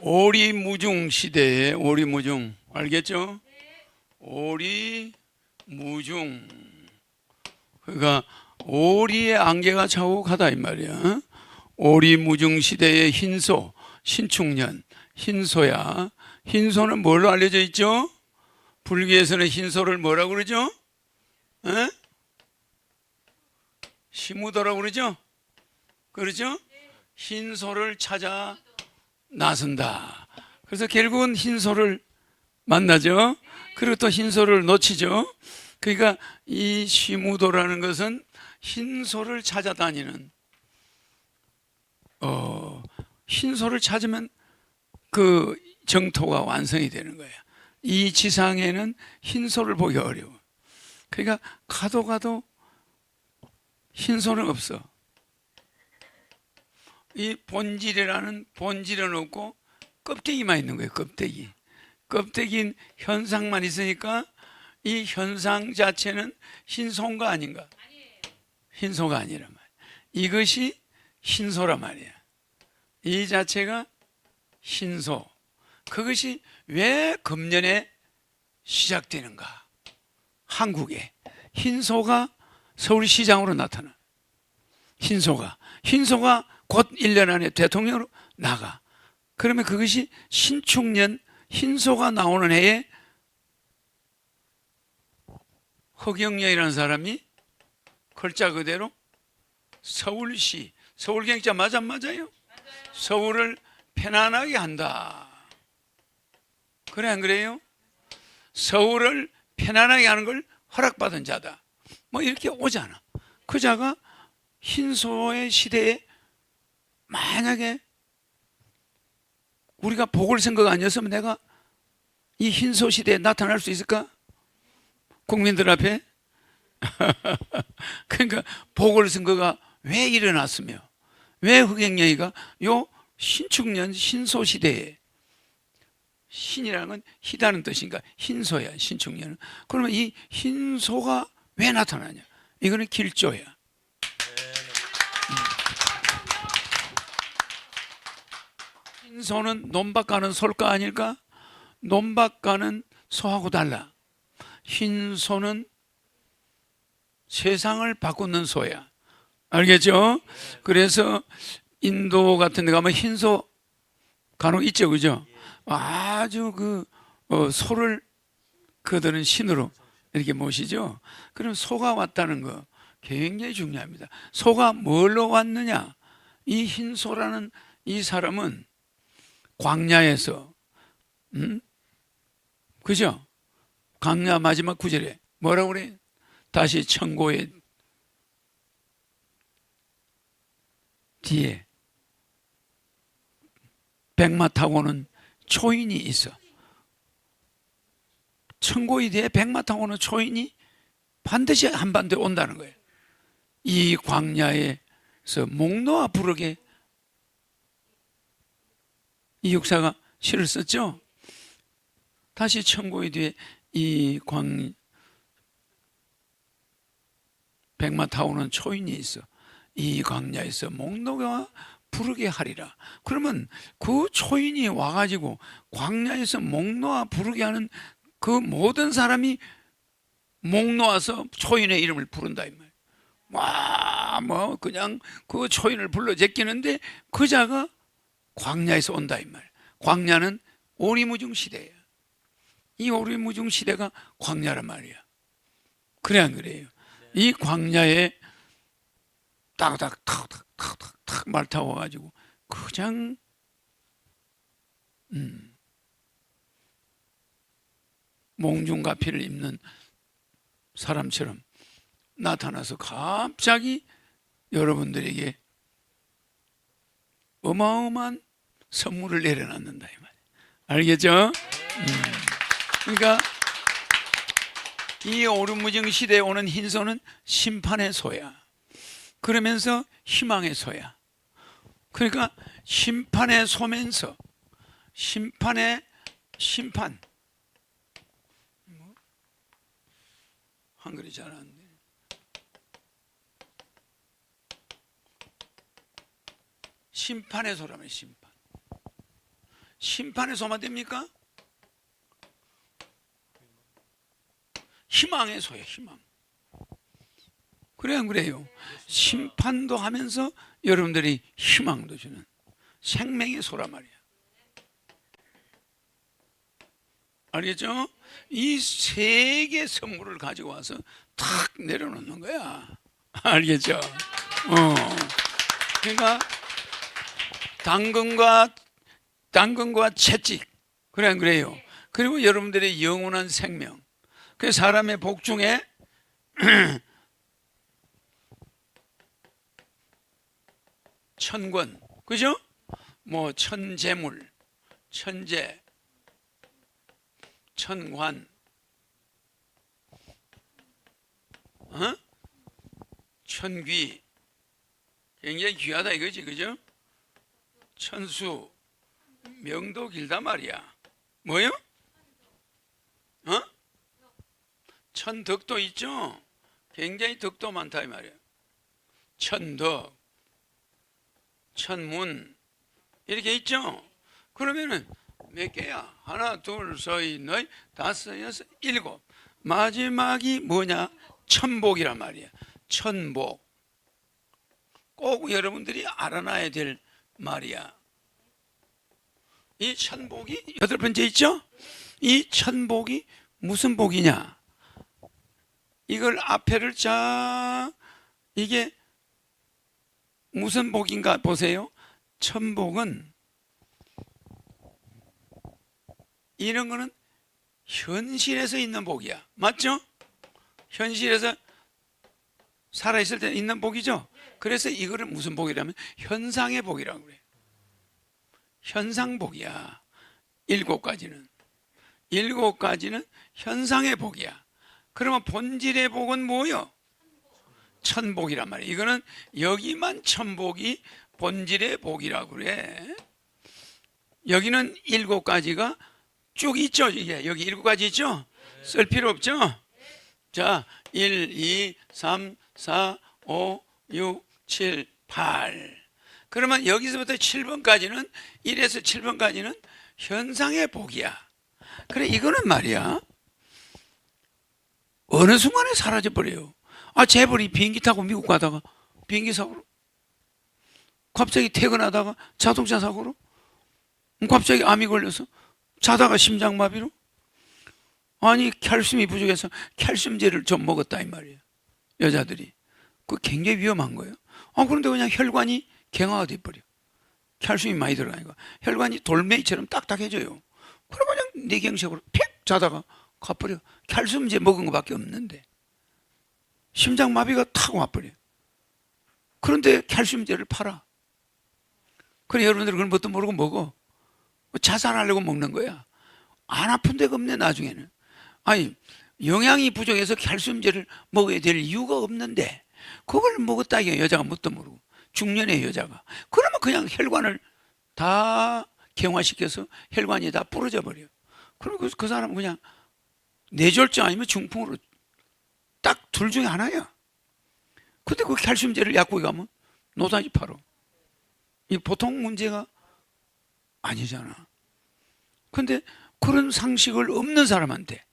오리무중 시대에 오리무중 알겠죠? 오리무중 그러니까 오리의 안개가 자욱하다 이 말이야. 오리무중 시대의 흰소 신축년 흰소야. 흰소는 뭘로 알려져 있죠? 불교에서는 흰소를 뭐라고 그러죠? 에? 시무도라고 그러죠? 그러죠? 흰소를 찾아 나선다. 그래서 결국은 흰소를 만나죠. 그리고 또 흰소를 놓치죠. 그러니까 이 시무도라는 것은 흰소를 찾아다니는 어 흰소를 찾으면 그 정토가 완성이 되는 거예요. 이 지상에는 흰소를 보기 어려워. 그러니까 가도 가도 흰소는 없어. 이 본질이라는 본질은 없고 껍데기만 있는 거예요. 껍데기. 껍데기인 현상만 있으니까 이 현상 자체는 흰소인가 아닌가? 흰소가 아니란 말이야. 이것이 흰소란 말이야. 이 자체가 흰소. 그것이 왜 금년에 시작되는가? 한국에 흰소가 서울시장으로 나타나. 흰소가 흰소가 곧 1년 안에 대통령으로 나가. 그러면 그것이 신축년 흰소가 나오는 해에 허경영이라는 사람이 글자 그대로 서울시 서울경자 맞아 안 맞아요? 서울을 편안하게 한다. 그래 안 그래요? 서울을 편안하게 하는 걸 허락받은 자다. 뭐 이렇게 오잖아. 그 자가 흰소의 시대에 만약에 우리가 보궐선거가 아니었으면 내가 이 흰소 시대에 나타날 수 있을까? 국민들 앞에? 그러니까 보궐선거가 왜 일어났으며 왜 흑행영이가 요 신축년 신소 시대에 신이라는 건 희다는 뜻인가 흰소야 신축년은 그러면 이 흰소가 왜 나타나냐 이거는 길조야 소는 논밭 가는 솔가 아닐까 논밭 가는 소하고 달라 흰 소는 세상을 바꾸는 소야 알겠죠 그래서 인도 같은 데 가면 흰 소 간혹 있죠 그죠 아주 그 어, 소를 그들은 신으로 이렇게 모시죠. 그럼 소가 왔다는 거 굉장히 중요합니다. 소가 뭘로 왔느냐? 이 흰 소라는 이 사람은 광야에서 음? 그죠? 광야 마지막 구절에 뭐라고 그래? 다시 천고의 뒤에 백마 타고는 초인이 있어. 천고이 뒤에 백마 타고 오는 초인이 반드시 한반도에 온다는 거예요. 이 광야에서 목 놓아 부르게 이 역사가 시를 썼죠. 다시 천고이 뒤에 이 광 백마 타오는 초인이 있어. 이 광야에서 목 놓아 부르게 하리라. 그러면 그 초인이 와가지고 광야에서 목 놓아 부르게 하는 그 모든 사람이 목 놓아서 초인의 이름을 부른다 이 말. 와뭐 그냥 그 초인을 불러 제끼는데 그 자가 광야에서 온다 이 말. 광야는 오리무중 시대야. 이 오리무중 시대가 광야란 말이야. 그래 안 그래요? 이 광야에 딱딱 탁탁 탁탁 탁말 타고 가지고 그냥 음, 몽중가피를 입는 사람처럼 나타나서 갑자기 여러분들에게 어마어마한 선물을 내려놨는다 이 말이에요. 알겠죠? 음. 그러니까 이 오르무정 시대에 오는 흰소는 심판의 소야. 그러면서 희망의 소야. 그러니까 심판의 소면서 심판의 심판. 뭐? 한글이 잘 안 돼. 심판의 소라면 심판. 심판에 소마됩니까? 희망의 소요 희망. 그래 안 그래요? 심판도 하면서 여러분들이 희망도 주는 생명의 소란 말이야. 알겠죠? 이 세 개 선물을 가지고 와서 탁 내려놓는 거야. 알겠죠? 어. 그러니까 당근과 당근과 채찍 그래 안 그래요? 그리고 여러분들의 영원한 생명. 그 사람의 복 중에 천권, 그죠? 뭐 천재물, 천재, 천관, 어? 천귀, 굉장히 귀하다 이거지, 그죠? 천수, 명도 길단 말이야. 뭐요? 어? 천덕도 있죠? 굉장히 덕도 많다 이 말이야. 천덕, 천문 이렇게 있죠? 그러면은 몇 개야? 하나, 둘, 셋, 넷, 다섯, 여섯, 일곱. 마지막이 뭐냐? 천복이란 말이야. 천복. 꼭 여러분들이 알아놔야 될 말이야. 이 천복이 여덟 번째 있죠? 이 천복이 무슨 복이냐? 이걸 앞에를 쫙 이게 무슨 복인가 보세요. 천복은 이런 거는 현실에서 있는 복이야. 맞죠? 현실에서 살아있을 때 있는 복이죠? 그래서 이거를 무슨 복이라면 현상의 복이라고 그래요. 현상복이야. 일곱 가지는. 일곱 가지는 현상의 복이야. 그러면 본질의 복은 뭐요? 천복이란 말이야. 이거는 여기만 천복이 본질의 복이라고 그래. 여기는 일곱 가지가 쭉 있죠. 이게 여기 일곱 가지 있죠. 쓸 필요 없죠. 자, 1, 2, 3, 4, 5, 6, 7, 8. 그러면 여기서부터 7번까지는 1에서 7번까지는 현상의 복이야. 그래 이거는 말이야. 어느 순간에 사라져 버려요. 아 재벌이 비행기 타고 미국 가다가 비행기 사고로 갑자기 퇴근하다가 자동차 사고로 갑자기 암이 걸려서 자다가 심장마비로 아니 칼슘이 부족해서 칼슘제를 좀 먹었다 이 말이에요. 여자들이 그 굉장히 위험한 거예요. 아 그런데 그냥 혈관이 갱화가 돼 버려. 칼슘이 많이 들어가니까 혈관이 돌멩이처럼 딱딱해져요. 그럼 그냥 내경색으로 픽 자다가 가버려. 칼슘제 먹은 것밖에 없는데 심장 마비가 탁 와버려. 그런데 칼슘제를 팔아. 그래 여러분들 그건 뭣도 모르고 먹어. 자살하려고 먹는 거야. 안 아픈 데가 없네 나중에는. 아니 영양이 부족해서 칼슘제를 먹어야 될 이유가 없는데 그걸 먹었다 이게 여자가 뭣도 모르고 중년의 여자가 그러면 그냥 혈관을 다 경화시켜서 혈관이 다 부러져 버려. 그리고 그, 그 사람은 그냥 뇌졸중 아니면 중풍으로 딱 둘 중에 하나야. 근데 그 칼슘제를 약국에 가면 노다지 팔어. 이 보통 문제가 아니잖아. 근데 그런 상식을 없는 사람한테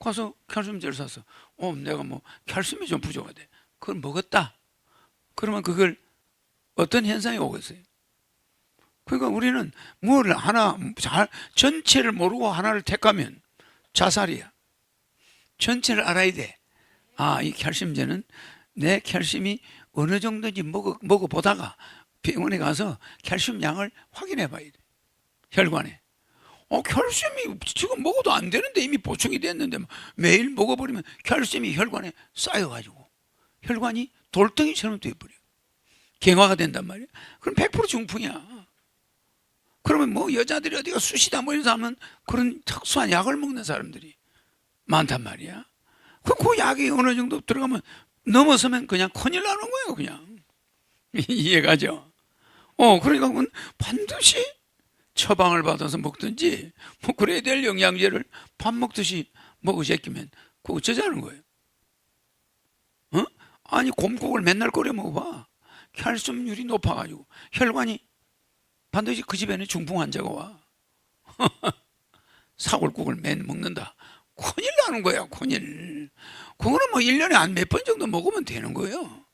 가서 칼슘제를 사서 어 내가 뭐 칼슘이 좀 부족하대. 그걸 먹었다. 그러면 그걸 어떤 현상이 오겠어요? 그러니까 우리는 뭘 하나 잘 전체를 모르고 하나를 택하면 자살이야. 전체를 알아야 돼. 아, 이 칼슘제는 내 칼슘이 어느 정도인지 먹어, 먹어 보다가 병원에 가서 칼슘 양을 확인해 봐야 돼. 혈관에. 어, 칼슘이 지금 먹어도 안 되는데 이미 보충이 됐는데 뭐 매일 먹어버리면 칼슘이 혈관에 쌓여가지고 혈관이 돌덩이처럼 돼버려. 갱화가 된단 말이야. 그럼 100% 중풍이야. 그러면 뭐 여자들이 어디가 수시다 뭐 이런 사람은 그런 특수한 약을 먹는 사람들이 많단 말이야. 그, 그 약이 어느 정도 들어가면 넘어서면 그냥 큰일 나는 거예요, 그냥. 이해가죠? 어, 그러니까 그건 반드시 처방을 받아서 먹든지 뭐 그래야 될 영양제를 밥 먹듯이 먹으시면 그거 어쩌자는 거예요. 어? 아니 곰국을 맨날 끓여 먹어봐. 칼슘률이 높아가지고 혈관이 반드시 그 집에는 중풍 환자가 와. 사골국을 맨 먹는다. 큰일 나는 거야, 큰일. 그거는 뭐 1년에 한 몇 번 정도 먹으면 되는 거예요.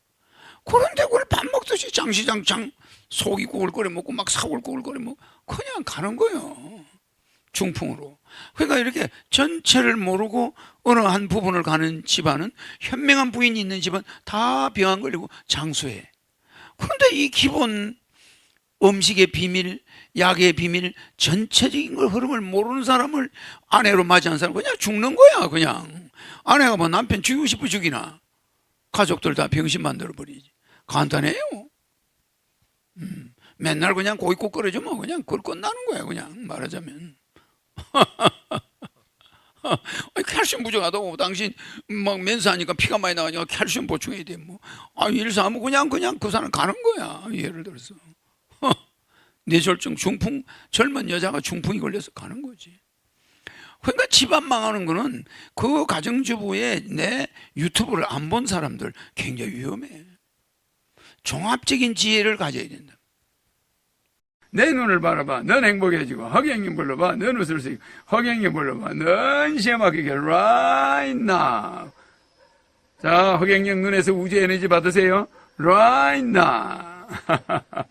그런데 그걸 밥 먹듯이 장시장창 소기국을 끓여 먹고 막 사골국을 끓여 먹고 그냥 가는 거예요. 중풍으로. 그러니까 이렇게 전체를 모르고 어느 한 부분을 가는 집안은 현명한 부인이 있는 집은 다 병안 걸리고 장수해. 그런데 이 기본 음식의 비밀, 약의 비밀, 전체적인 걸 흐름을 모르는 사람을 아내로 맞이한 사람 그냥 죽는 거야 그냥. 아내가 뭐 남편 죽이고 싶어 죽이나. 가족들 다 병신 만들어 버리지. 간단해요. 음, 맨날 그냥 고깃국 끓여주면 그냥 그걸 끝나는 거야 그냥 말하자면. 아니, 칼슘 부족하다고 당신 막 멘사하니까 피가 많이 나가니까 칼슘 보충해야 돼 뭐. 아 일사하면 그냥 그냥 그 사람 가는 거야 예를 들어서. 뇌졸중 중풍 젊은 여자가 중풍이 걸려서 가는 거지. 그러니까 집안 망하는 거는 그 가정주부의 내 유튜브를 안 본 사람들 굉장히 위험해. 종합적인 지혜를 가져야 된다. 내 눈을 바라봐. 넌 행복해지고 허경영 불러봐. 넌 웃을 수 있고 허경영 불러봐. 넌 시험하게 right now. 자, 허경영 눈에서 우주 에너지 받으세요. right now.